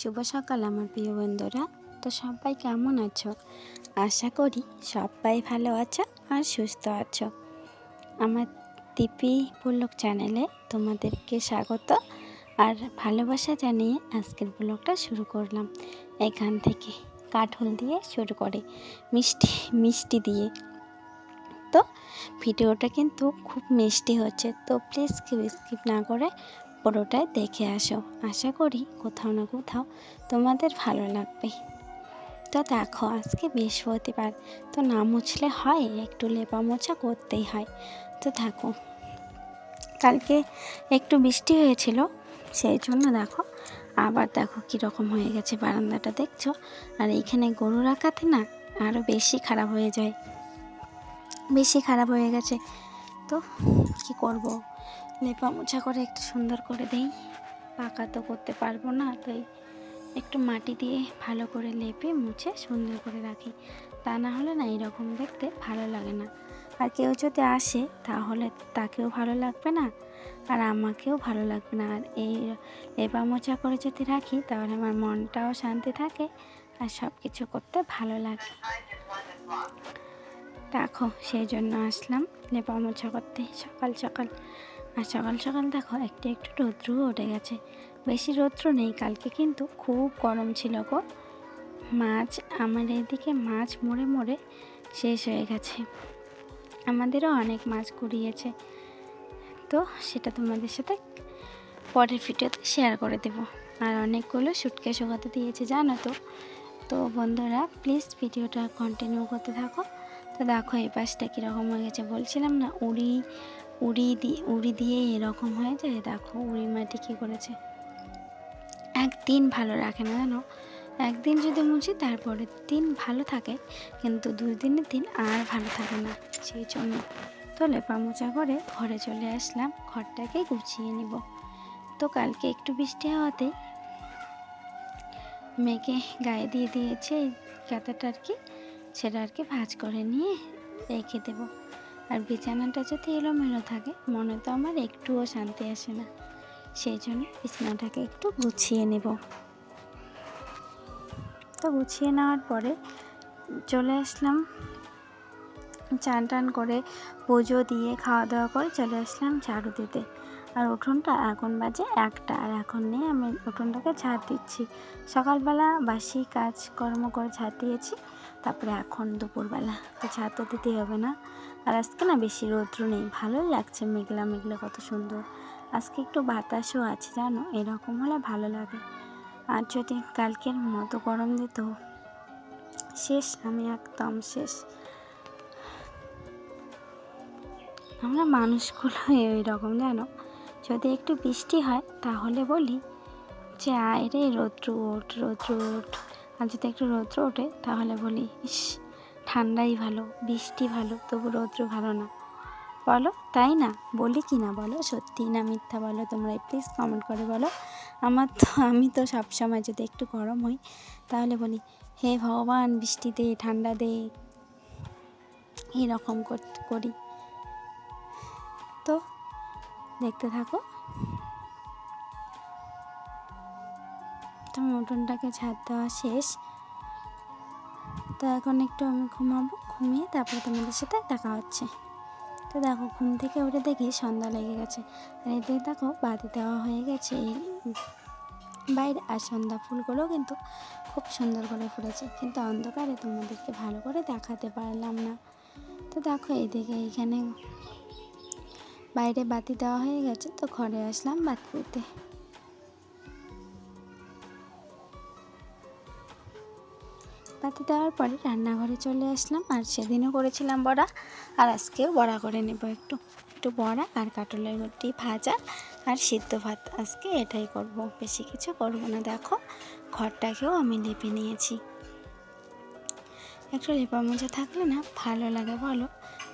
শুভ সকাল আমার প্রিয় বন্ধুরা। তো সবাই কেমন আছো? আশা করি সবাই ভালো আছো আর সুস্থ আছো। আমার দীপি পল্লক চ্যানেলে তোমাদেরকে স্বাগত আর ভালোবাসা জানিয়ে আজকের ব্লগটা শুরু করলাম। এখান থেকে কাঠল দিয়ে শুরু করে মিষ্টি মিষ্টি দিয়ে। তো ভিডিওটা কিন্তু খুব মিষ্টি হচ্ছে, তো প্লিজ স্কিপ স্কিপ না করে পুরোটাই দেখে আসো। আশা করি কোথাও না কোথাও তোমাদের ভালো লাগবে। তো দেখো, আজকে বৃহস্পতিবার। তো না মুছলে হয়, একটু লেপা মোছা করতেই হয়। তো থাকো কালকে একটু বৃষ্টি হয়েছিল, সেই জন্য দেখো, আবার দেখো কীরকম হয়ে গেছে বারান্দাটা, দেখছ? আর এইখানে গরু রাখাতে না আরও বেশি খারাপ হয়ে যায়। বেশি খারাপ হয়ে গেছে। তো কি করব? লেপা মোছা করে একটু সুন্দর করে দেই। পাকা তো করতে পারব না, তাই একটু মাটি দিয়ে ভালো করে লেপে, মুছে সুন্দর করে রাখি। তা না হলে না এরকম দেখতে ভালো লাগে না। আর কেউ যদি আসে, তাহলে তাকেও ভালো লাগবে না, আর আমাকেও ভালো লাগবে না। আর এই লেপা মোছা করে যদি রাখি, তাহলে আমার মনটাও শান্তি থাকে, আর সব কিছু করতে ভালো লাগে। দেখো সেই জন্য আসলাম লেপা মোছা করতে সকাল সকাল। আর সকাল সকাল দেখো একটু একটু রৌদ্রও উঠে গেছে। বেশি রৌদ্র নেই, কালকে কিন্তু খুব গরম ছিল গো। মাছ, আমার এদিকে মাছ মরে মরে শেষ হয়ে গেছে। আমাদেরও অনেক মাছ কুড়িয়েছে। তো সেটা তোমাদের সাথে পরের ভিডিওতে শেয়ার করে দেব। আর অনেকগুলো সুটকে শোকাতে দিয়েছে জানো তো? তো বন্ধুরা প্লিজ ভিডিওটা কন্টিনিউ করতে থাকো। তো দেখো এই পাশটা কীরকম হয়ে গেছে। বলছিলাম না, উড়ি উড়ি দিয়ে উড়ি দিয়ে এরকম হয়ে যায়। দেখো উড়ি মাটি কী করেছে। একদিন ভালো রাখে না জানো? একদিন যদি মুছি তারপরের দিন ভালো থাকে, কিন্তু দুই দিনের দিন আর ভালো থাকে না সেই জন্য। তো লেপা মোচা করে ঘরে চলে আসলাম, ঘরটাকে গুছিয়ে নিব। তো কালকে একটু বৃষ্টি হওয়াতে মেয়েকে গায়ে দিয়ে দিয়েছে কাঁথাটা আর কি, সেটা আর কি ভাজ করে নিয়ে রেখে দেবো। আর বিছানাটা যদি এলোমেলো থাকে, মনে তো আমার একটুও শান্তি আসে না। সেই জন্য বিছানাটাকে একটু গুছিয়ে নেব। তো গুছিয়ে নেওয়ার পরে চলে আসলাম, চান টান করে পুজো দিয়ে খাওয়া দাওয়া করে চলে আসলাম ঝাড়ু দিতে। আর উঠোনটা এখন বাজে একটা, আর এখন নিয়ে আমি উঠোনটাকে ঝাড় দিচ্ছি। সকালবেলা বাসি কাজ কর্ম করে ঝাড় দিয়েছি, তারপরে এখন দুপুরবেলা। তো ঝাড় তো দিতেই হবে না। আর আজকে না বেশি রৌদ্র নেই, ভালোই লাগছে মেঘলা মেঘলা কত সুন্দর। আজকে একটু বাতাসও আছে জানো, এরকম হলে ভালো লাগে। আর যদি কালকের মতো গরম দিত, শেষ, আমি একদম শেষ। আমরা মানুষগুলো ওই রকম জানো, যদি একটু বৃষ্টি হয় তাহলে বলি যে, আয় রে রৌদ্র ওঠ রৌদ্র ওঠ। আর যদি একটু রৌদ্র ওঠে তাহলে বলি, ইস ঠান্ডাই ভালো, বৃষ্টি ভালো, তবু রৌদ্র ভালো না। বলো, তাই না? বলি কি না বলো? সত্যি না মিথ্যা বলো তোমরা? প্লিজ কমেন্ট করে বলো। আমার তো, আমি তো সবসময় যদি একটু গরম হই, তাহলে বলি, হে ভগবান, বৃষ্টি দে, ঠান্ডা দে, এরকম করি তো, দেখতে থাকো। তো মটনটাকে ছাড় দেওয়া শেষ। তো এখন একটু আমি ঘুমাবো, ঘুমিয়ে তারপরে তোমাদের সাথে দেখা হচ্ছে। তো দেখো, ঘুম থেকে উঠে দেখি সন্ধ্যা লেগে গেছে। আর এদিকে দেখো বাতি দেওয়া হয়ে গেছে এই বাইরে, আর সন্ধ্যা ফুলগুলো কিন্তু খুব সুন্দর করে ফুটেছে কিন্তু অন্ধকারে তোমাদেরকে ভালো করে দেখাতে পারলাম না। তো দেখো এদিকে এইখানে বাইরে বাতি দেওয়া হয়ে গেছে, তো ঘরে আসলাম বাতি দিতে। বাতি দেওয়ার পরে রান্নাঘরে চলে আসলাম। আর সেদিনও করেছিলাম বড়া। আর আজকেও বড়া করে নেব একটু। একটু বড়া আর কাটলের গুটি ভাজা আর সিদ্ধ ভাত। আজকে এটাই করব। বেশি কিছু করব না। দেখো, ঘরটাকেও আমি লেপে নিয়েছি। একটু লেপা মোজা থাকলে না ভালো লাগে বলো।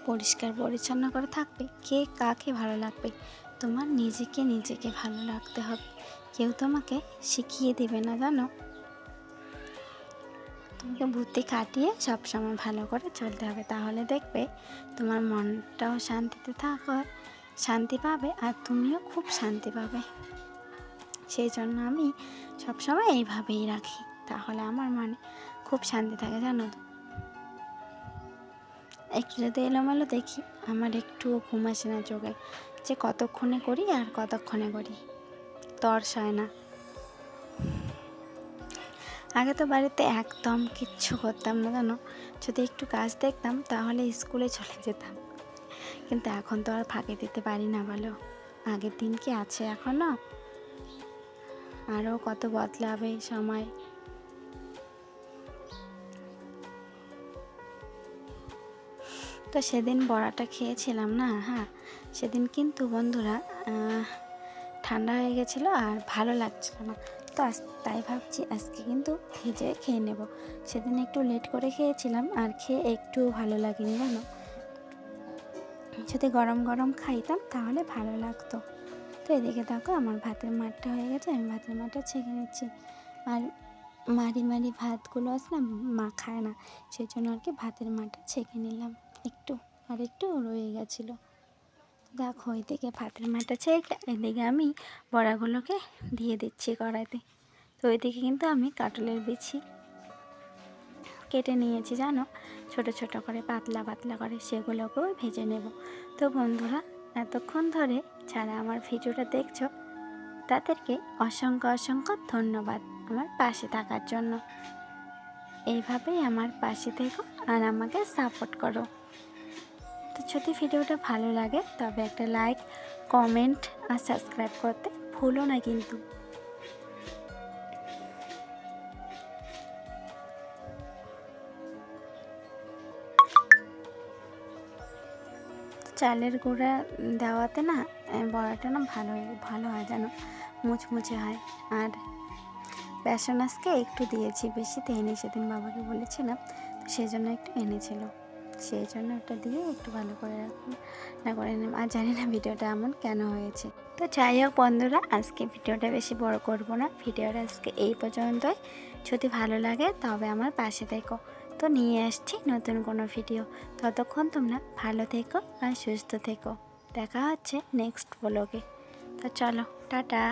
পরিষ্কার পরিচ্ছন্ন করে থাকবে। কে কাকে ভালো লাগবে? তোমার নিজেকে নিজেকে ভালো লাগতে হবে। কেউ তোমাকে শিখিয়ে দেবে না, জানো? বুদ্ধি কাটিয়ে সবসময় ভালো করে চলতে হবে। তাহলে দেখবে তোমার মনটাও শান্তিতে থাকো, শান্তি পাবে আর তুমিও খুব শান্তি পাবে। সেই জন্য আমি সবসময় এইভাবেই রাখি। তাহলে আমার মনে খুব শান্তি থাকে, জানো তো? একটু যদি এলোমেলো দেখি, আমার একটুও ঘুম আসে না চোখে। যে কতক্ষণে করি আর কতক্ষণে করি। তর্স হয় না। আগে তো বাড়িতে একদম কিচ্ছু করতাম না, জানো? যদি একটু কাজ দেখতাম তাহলে স্কুলে চলে যেতাম। কিন্তু এখন তো আর ফাঁকে দিতে পারি না, বলো। আগের দিন কি আছে এখনও? আরও কত বদলাবে সময়। তো সেদিন বড়াটা খেয়েছিলাম না হ্যাঁ? সেদিন কিন্তু বন্ধুরা ঠান্ডা হয়ে গেছিল আর ভালো লাগছিল না। তো তাই ভাবছি আজকে কিন্তু ভেজে খেয়ে নেব। সেদিন একটু লেট করে খেয়েছিলাম, আর খেয়ে একটুও ভালো লাগেনি জানো? যদি গরম গরম খাইতাম তাহলে ভালো লাগতো। তো এদিকে দেখো আমার ভাতের মাঠটা হয়ে গেছে, আমি ভাতের মাঠটা ছেঁকে নিচ্ছি। আর মারি মারি ভাতগুলো আছে না, মা খায় না, সেই জন্য আর কি ভাতের মাঠটা ছেঁকে নিলাম। একটু, আর একটু রয়ে গেছিল। দেখো এদিকে ভাতের মাঠটা ছেঁকে এদিকে আমি বড়াগুলোকে দিয়ে দিচ্ছি কড়াইতে। তো ওইদিকে কিন্তু আমি কাটলের বিছি কেটে নিয়েছি, জানো? ছোট ছোট করে পাতলা পাতলা করে সেগুলোকেও ভেজে নেব। তো বন্ধুরা, এতক্ষণ ধরে যারা আমার ভিডিওটা দেখছ, তাদেরকে অসংখ্য অসংখ্য ধন্যবাদ আমার পাশে থাকার জন্য। এইভাবেই আমার পাশে থেকো আর আমাকে সাপোর্ট করো। তো যদি ভিডিওটা ভালো লাগে, তবে একটা লাইক কমেন্ট আর সাবস্ক্রাইব করতে ভুলো না কিন্তু। চালের গুঁড়া দেওয়াতে না বড়াটা না ভালো ভালো হয় যেন, মুচমুচে হয়। আর বেসন আজকে একটু দিয়েছি, বেশি দেয়নি সেদিন বাবাকে বলেছিলাম, তো সেই জন্য একটু এনেছিল। সেই জন্য ওটা দিয়ে একটু ভালো করে রাখুন না করে নিলাম। আর জানি না ভিডিওটা এমন কেন হয়েছে। তো যাই হোক বন্ধুরা, আজকে ভিডিওটা বেশি বড় করব না। ভিডিওটা আজকে এই পর্যন্তই। যদি ভালো লাগে তবে আমার পাশে থেকো। তো নিয়ে আসছি নতুন কোনো ভিডিও। ততক্ষণ তোমরা ভালো থেকো আর সুস্থ থেকো। দেখা হচ্ছে নেক্সট ব্লগে তো চলো, টাটা।